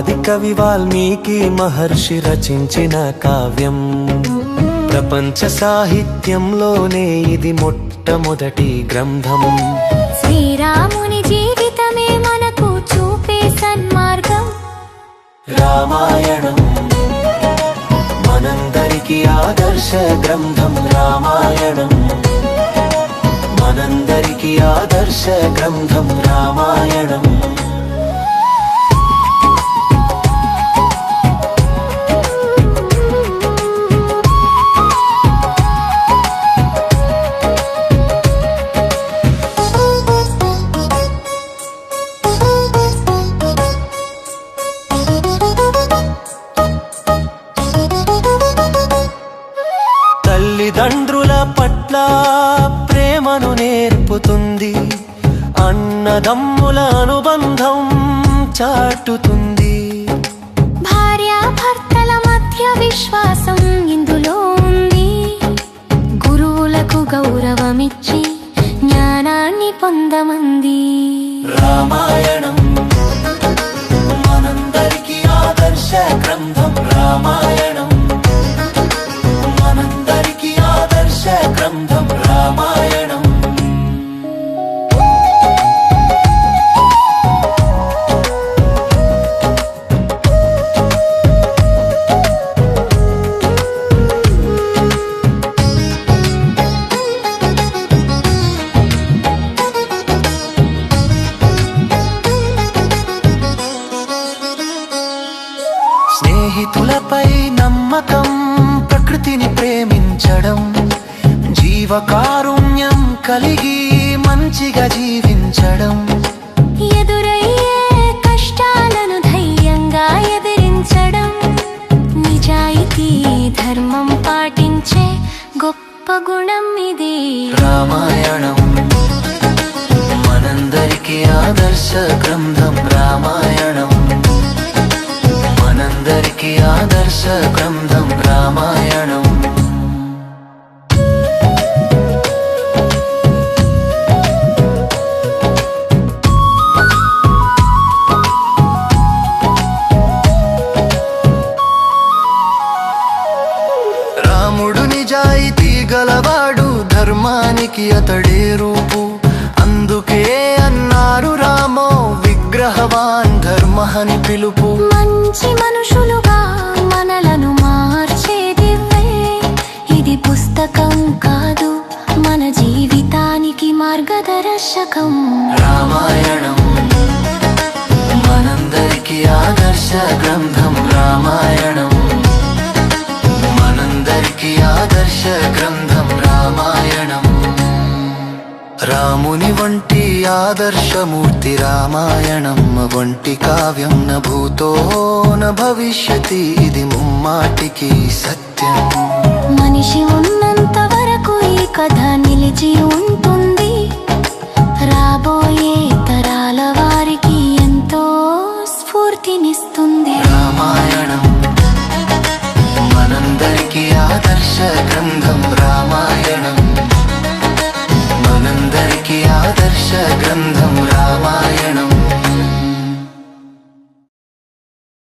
కవి వాల్మీకి మహర్షి రచించిన కావ్యం. ప్రపంచ సాహిత్యంలోనే ఇది మొట్టమొదటి గ్రంథం. శ్రీరాముని జీవితమే మనకు చూపే సన్మార్గం. రామాయణం. మనందరికి ఆదర్శ గ్రంథం రామాయణం. మనందరికి ఆదర్శ గ్రంథం నేర్పుతుంది అన్నదమ్ముల అనుబంధం చాటుతుంది. భార్యాభర్తల మధ్య విశ్వాసం ఇందులో ఉంది. గురువులకు గౌరవమిచ్చి జ్ఞానాన్ని పొందమంది. రామాయణం మనందరికి ఆదర్శ గ్రంథం. రామాయణం జీవకారుణ్యం కలిగి మంచిగా జీవించడం. ఎదురయ్యే కష్టాలను ధైర్యంగా ఎదిరించడం. నిజాయితీ ధర్మం పాటించే గొప్ప గుణం ఇది. రామాయణం. మనందరికి ఆదర్శ గ్రంథం రామాయణం. మనందరికి ఆదర్శ గ్రంథం రామాయణం. నిజాయితీ గలవాడు ధర్మానికి అతడే రూపు. అందుకే అన్నారు రామో విగ్రహవాన్ ధర్మహని పిలుపు. మంచి మనుషులుగా మనలను మార్చే దివ్వే. ఇది పుస్తకం కాదు మన జీవితానికి మార్గదర్శకం. రామాయణం మనందరికి ఆదర్శ గ్రంథం. రాముని వంటి ఆదర్శమూర్తి రామాయణం వంటి కావ్యం న భూతో న భవిష్యతి ఇది ముమ్మాటికి సత్యం. మనిషి ఉన్నంత వరకు ఈ కథ నిలిచి ఉంటుంది சொந்தம்